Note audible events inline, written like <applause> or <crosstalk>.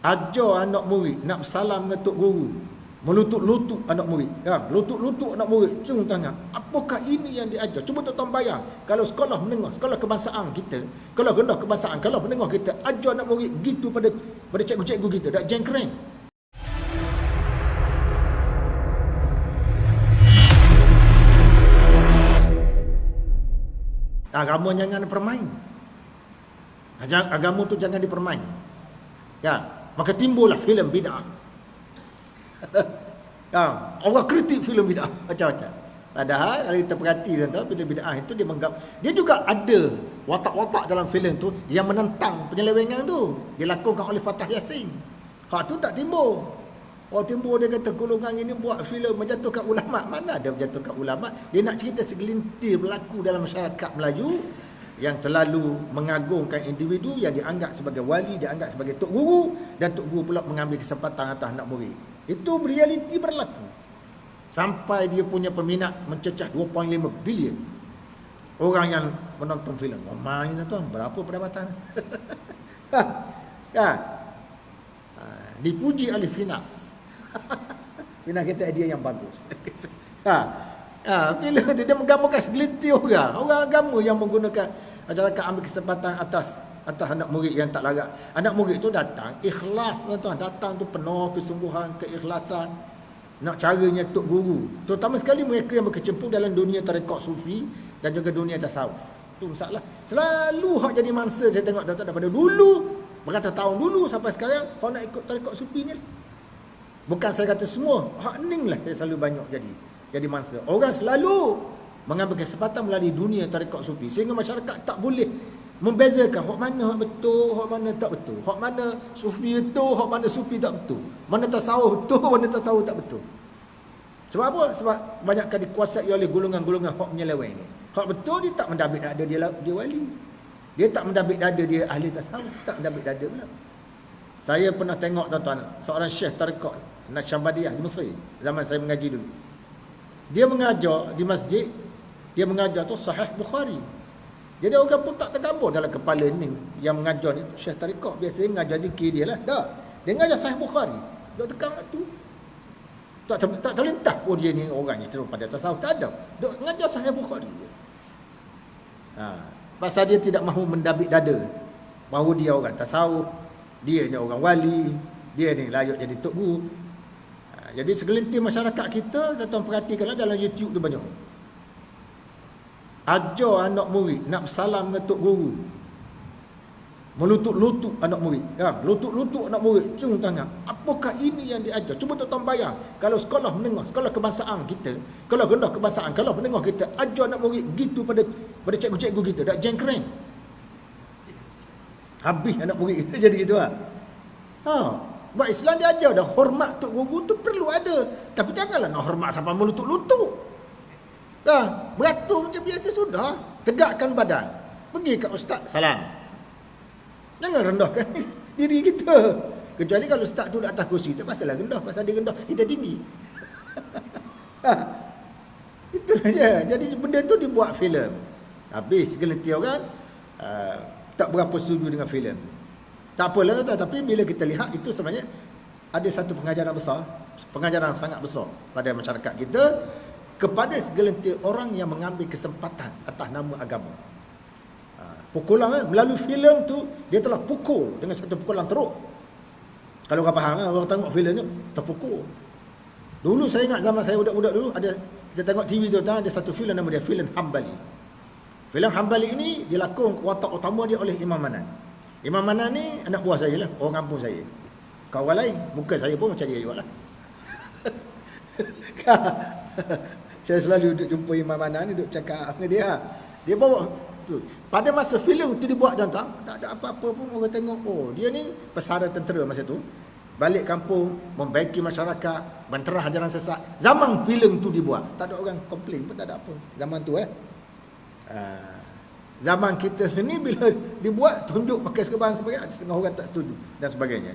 Ajar anak murid nak salam dengan tok guru. Melutut-lutut anak murid. Ya, lutut-lutut anak murid. Cung tangan. Apakah ini yang diajar? Cuba tuan bayang. Kalau sekolah menengah, sekolah kebangsaan kita, kalau rendah kebangsaan, kalau menengah kita ajar anak murid gitu pada pada cikgu-cikgu kita, dak jengkreng. Agama jangan permain. Ajar- Agama tu jangan dipermain. Ya, maka timbullah filem bid'ah. <laughs> ya, orang kritik filem bid'ah macam-macam. Padahal kalau kita perhati tuan filem bid'ah itu dia menggap dia juga ada watak-watak dalam filem tu yang menentang penyelewengan tu dilakukan oleh Fatah Yasin. Hak tu tak timbul. Oh timbul dia kata golongan ini buat filem menjatuhkan ulama. Mana ada menjatuhkan ulama? Dia nak cerita segelintir berlaku dalam masyarakat Melayu yang terlalu mengagungkan individu yang dianggap sebagai wali, dianggap sebagai tok guru dan tok guru pula mengambil kesempatan atas anak murid. Itu realiti berlaku. Sampai dia punya peminat mencecah 2.5 bilion orang yang menonton filem. Oh, main tuan, berapa pendapatan? <laughs> kan? Ha, dipuji oleh Finas. <laughs> Finas kata dia yang bagus. <laughs> ha. Ha, bila tu dia menggambarkan segelintir orang, orang agama yang menggunakan masyarakat ambil kesempatan atas atas anak murid yang tak larat. Anak murid tu datang ikhlas tuan, datang tu penuh kesungguhan, keikhlasan nak caranya tok guru. Terutama sekali mereka yang berkecimpung dalam dunia tarekat sufi dan juga dunia tasawuf. Tu masalah. Selalu hak jadi mangsa saya tengok tuan daripada dulu berkata tahun dulu sampai sekarang hak nak ikut tarekat sufi ni. Bukan saya kata semua, hak ning lah selalu banyak jadi jadi mangsa. Orang selalu mengambil kesempatan melalui dunia tarekat sufi sehingga masyarakat tak boleh membezakan hak mana hak betul, hak mana tak betul. Hak mana sufi betul, hak mana sufi tak betul. Mana tasawuf betul, mana tasawuf tak betul. Sebab apa? Sebab banyakkan dikuasai oleh golongan-golongan hak penyeleweng ni. Hak betul dia tak mendabik dada dia dia wali. Dia tak mendabik dada dia ahli tasawuf, tak mendabik dada pula. Saya pernah tengok tuan-tuan, seorang syekh tarekat Nasyabadiyah di Mesir zaman saya mengaji dulu. Dia mengajar di masjid, dia mengajar tu sahih Bukhari. Jadi orang pun tak tergabung dalam kepala ni yang mengajar ni Syekh Tariqah biasa mengajar zikir dia lah. Dah. Dia mengajar Sahih Bukhari. Dok tekan tu. Tak ter, tak terlintas oh dia ni orang ni terus pada tasawuf tak ada. Dok mengajar Sahih Bukhari. Ha, pasal dia tidak mahu mendabik dada bahawa dia orang tasawuf, dia ni orang wali, dia ni layak jadi tok guru. Ha, jadi segelintir masyarakat kita tuan perhatikanlah dalam YouTube tu banyak ajar anak murid nak salam dengan tok guru. Melutut-lutut anak murid. Ya lutut-lutut anak murid. Cung tangan apakah ini yang diajar? Cuba tuan bayang. Kalau sekolah menengah sekolah kebangsaan kita kalau rendah kebangsaan kalau menengah kita ajar anak murid gitu pada pada cikgu-cikgu kita. Dak jengkreng habis anak murid kita <laughs> jadi gitu ah. Ha buat Islam dia ajar dah hormat tok guru tu perlu ada. Tapi janganlah nak hormat sampai melutut-lutut Dah, beratur macam biasa sudah. Tegakkan badan. Pergi kat ustaz, salam. Jangan rendahkan <laughs> diri kita. Kecuali kalau ustaz tu di atas kursi, tak masalah rendah. Pasal dia rendah, kita tinggi. <laughs> Itu saja. Jadi benda tu dibuat filem. Habis segelintir orang uh, tak berapa setuju dengan filem. Tak apalah tak, tapi bila kita lihat itu sebenarnya ada satu pengajaran besar, pengajaran sangat besar pada masyarakat kita kepada segelintir orang yang mengambil kesempatan atas nama agama. Ha, pukulan eh, melalui filem tu dia telah pukul dengan satu pukulan teruk. Kalau kau faham eh, orang tengok filem ni terpukul. Dulu saya ingat zaman saya budak-budak dulu ada kita tengok TV tu ada satu filem nama dia filem Hambali. Filem Hambali ini dilakon watak utama dia oleh Imam Manan. Imam Manan ni anak buah saya lah, orang kampung saya. Kawan lain, muka saya pun macam dia juga lah. <laughs> Saya selalu duduk jumpa Imam Manan duduk cakap dengan dia. Dia bawa tu. Pada masa filem tu dibuat jantan, tak ada apa-apa pun orang tengok. Oh, dia ni pesara tentera masa tu. Balik kampung, membaiki masyarakat, menterah ajaran sesat. Zaman filem tu dibuat, tak ada orang komplain pun tak ada apa. Zaman tu eh. Uh, zaman kita ni bila dibuat tunjuk pakai serban sebagainya ada setengah orang tak setuju dan sebagainya.